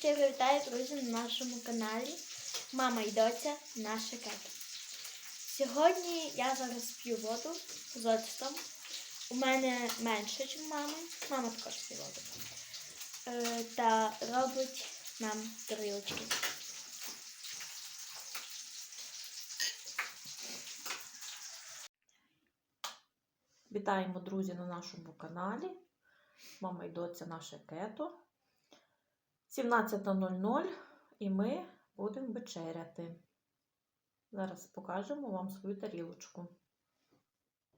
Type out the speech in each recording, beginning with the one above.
щиро вітаю, друзі, на нашому каналі Мама і доця наша кета. Сьогодні я зараз п'ю воду з оцтом. У мене менше, ніж мами. Мама також п'є воду. Е, та робить нам тарілочки. Вітаємо, друзі, на нашому каналі. Мама і доця наше кето. 17.00 і ми будемо вечеряти. Зараз покажемо вам свою тарілочку.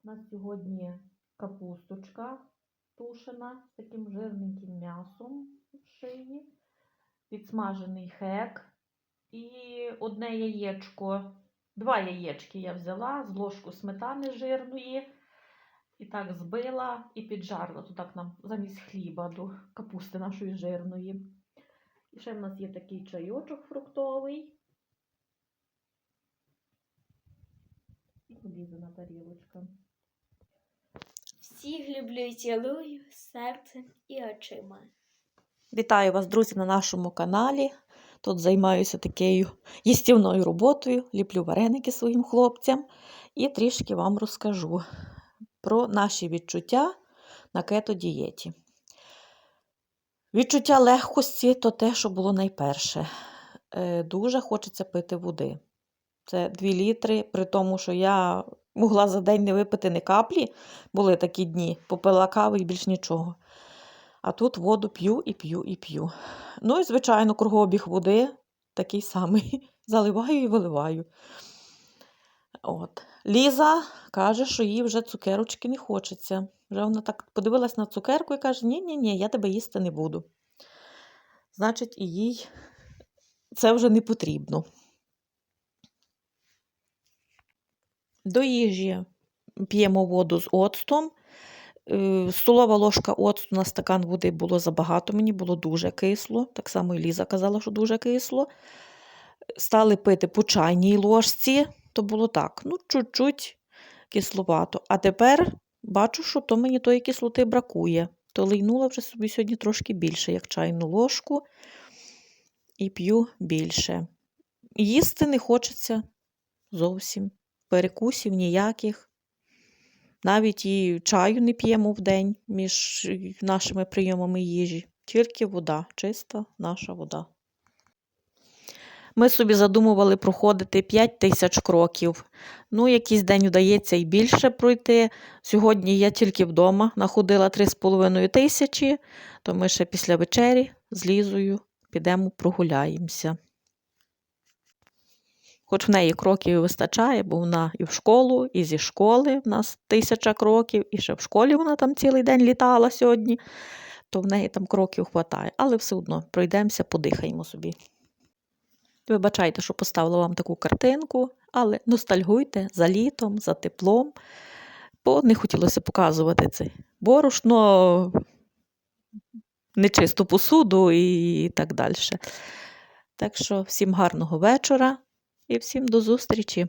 У нас сьогодні капусточка тушена з таким жирненьким м'ясом в шиї, підсмажений хек і одне яєчко. Два яєчки я взяла з ложку сметани жирної. І так збила і піджарила. Тут так нам замість хліба до капусти нашої жирної. І ще в нас є такий чайочок фруктовий. І полізана тарілочка. Всіх люблю і цілую серцем і очима. Вітаю вас, друзі, на нашому каналі. Тут займаюся такою їстівною роботою, ліплю вареники своїм хлопцям і трішки вам розкажу про наші відчуття на кето-дієті. Відчуття легкості то те, що було найперше. Е, Дуже хочеться пити води. Це 2 літри, при тому, що я могла за день не випити ні каплі, були такі дні, попила кави і більш нічого. А тут воду п'ю і п'ю і п'ю. Ну і, звичайно, кругообіг води такий самий. Заливаю і виливаю. От. Ліза каже, що їй вже цукерочки не хочеться. Вже вона так подивилась на цукерку і каже: ні-ні, ні я тебе їсти не буду. Значить, і їй це вже не потрібно. До їжі п'ємо воду з оцтом. Е, Столова ложка оцту на стакан води було забагато, мені було дуже кисло. Так само і Ліза казала, що дуже кисло. Стали пити по чайній ложці, то було так, ну, чуть-чуть кисловато. А тепер бачу, що то мені тої кислоти бракує. То лийнула вже собі сьогодні трошки більше, як чайну ложку, і п'ю більше. Їсти не хочеться зовсім. Перекусів ніяких. Навіть і чаю не п'ємо в день між нашими прийомами їжі. Тільки вода, чиста наша вода. Ми собі задумували проходити 5 тисяч кроків. Ну, якийсь день вдається і більше пройти. Сьогодні я тільки вдома находила 3,5 тисячі, то ми ще після вечері з Лізою підемо прогуляємося. Хоч в неї кроків вистачає, бо вона і в школу, і зі школи в нас тисяча кроків, і ще в школі вона там цілий день літала сьогодні, то в неї там кроків вистачає. Але все одно пройдемося, подихаємо собі. Вибачайте, що поставила вам таку картинку, але ностальгуйте за літом, за теплом, бо не хотілося показувати це борошно, нечисту посуду і так далі. Так що всім гарного вечора і всім до зустрічі!